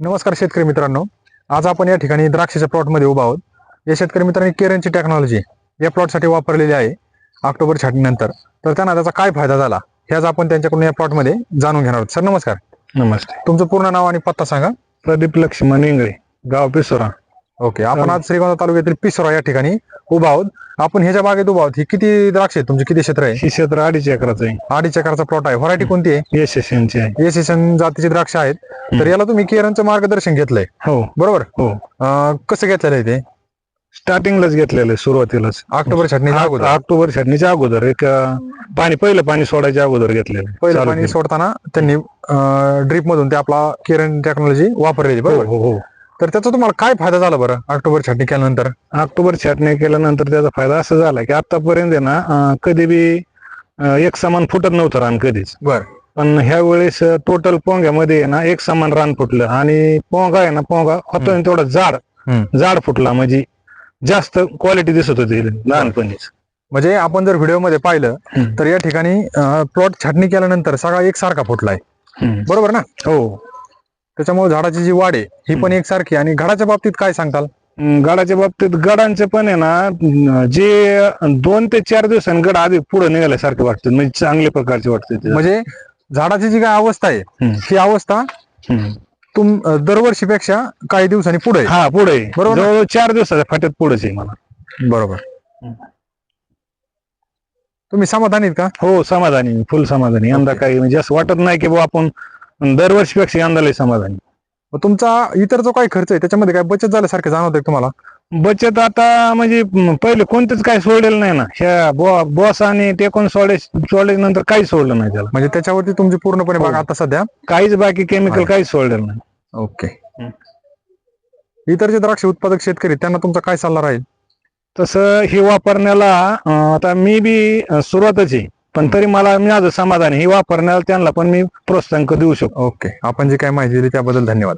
नमस्कार शेतकरी मित्रांनो. आज आपण या ठिकाणी द्राक्षाच्या प्लॉटमध्ये उभा आहोत. या शेतकरी मित्रांनी केरनची टेक्नॉलॉजी या प्लॉटसाठी वापरलेली आहे ऑक्टोबर छाटणीनंतर तर त्यांना त्याचा काय फायदा झाला हे आज आपण त्यांच्याकडून या प्लॉटमध्ये जाणून घेणार आहोत. सर नमस्कार. नमस्ते. तुमचं पूर्ण नाव आणि पत्ता सांगा. प्रदीप लक्ष्मण इंगळे गाव पिसोरा. ओके आपण आज श्रीगोंदा तालुक्यातील पिसोरा या ठिकाणी उभा आहोत. आपण ह्याच्या बागेत उभा आहोत ही किती द्राक्ष आहेत? तुमचे किती क्षेत्र आहे? ही क्षेत्र अडीच एकराचं आहे. अडीच एकरचा प्लॉट आहे. व्हरायटी कोणती आहे? यशस्वींची आहे. एसिसन जातीची द्राक्ष आहेत. तर याला तुम्ही केरनचं मार्गदर्शन घेतलंय. हो. बरोबर? हो. अं, कसं घेतलेलं आहे ते? स्टार्टिंगलाच घेतलेलं आहे सुरुवातीलाच. ऑक्टोबर छाटणीच्या अगोदर. ऑक्टोबर छाटणीच्या अगोदर. एक अं, पाणी पहिलं पाणी सोडायच्या अगोदर घेतलेलं आहे. पहिलं चालू पाणी केलं. सोडताना त्यांनी ड्रीप मधून ते आपला किरण टेक्नॉलॉजी वापरलेली हो बरोबर? हो हो. तर त्याचा तुम्हाला काय फायदा झाला बरं ऑक्टोबर छाटणी केल्यानंतर? ऑक्टोबर छाटणी केल्यानंतर त्याचा फायदा असा झाला की आतापर्यंत आहे ना अं, कधी बी अं, एक समान फुटत नव्हतं रान कधीच. बर. पण ह्या वेळेस टोटल पोंग्यामध्ये ना एक समान रान फुटलं. आणि पोंगा आहे ना पोंगा होतो तेवढा जाड. जाड फुटला. म्हणजे जास्त क्वालिटी दिसत होती लहानपणीच. म्हणजे आपण जर व्हिडिओमध्ये पाहिलं. तर या ठिकाणी प्लॉट छाटणी केल्यानंतर सगळा एकसारखा फुटलाय. बरोबर ना? हो. त्याच्यामुळे झाडाची जी वाढ आहे ही पण एकसारखी आणि घडाच्या बाबतीत काय सांगताल? गडाच्या बाबतीत गडांचे पण आहे ना जे दोन ते चार दिवसांनी गड आधी पुढे निघाल्यासारखे वाटतात म्हणजे चांगल्या प्रकारचे वाटते. म्हणजे झाडाची जी काय अवस्था आहे. ही अवस्था. तुम दरवर्षीपेक्षा काही दिवसांनी पुढे आहे. हा पुढे बरोबर? जवळजवळ चार दिवसाच्या फाट्यात पुढेच आहे मला बरोबर. तुम्ही समाधानी आहेत का हो समाधानी फुल समाधानी यंदा. काही म्हणजे असं वाटत नाही की बुवा आपण दरवर्षीपेक्षा यंदा लय समाधानी तुमचा इतर जो काही खर्च आहे त्याच्यामध्ये काय बचत झाल्यासारखे जाणवतंय का तुम्हाला बचत आता म्हणजे म, पहिले कोणतेच काही सोडलेलं नाही ना. ह्या बॉस आणि ते कोण सोडे सोडल्यानंतर काही सोडलं नाही त्याला. म्हणजे त्याच्यावरती तुमची पूर्णपणे हो. बाग आता सध्या? काहीच बाकी केमिकल. काहीच सोडलेलं नाही. ओके. इतर जे द्राक्ष उत्पादक शेतकरी आहेत, त्यांना तुमचा काय सल्ला राहील? तसं हे वापरण्याला अं, आता मी बी अं, सुरुवातच आहे. पण तरी मला माझं समाधान आहे. हे वापरण्याला त्यांना पण मी प्रोत्साहन देऊ शकतो. ओके. आपण जी काय माहिती दिली त्याबद्दल धन्यवाद.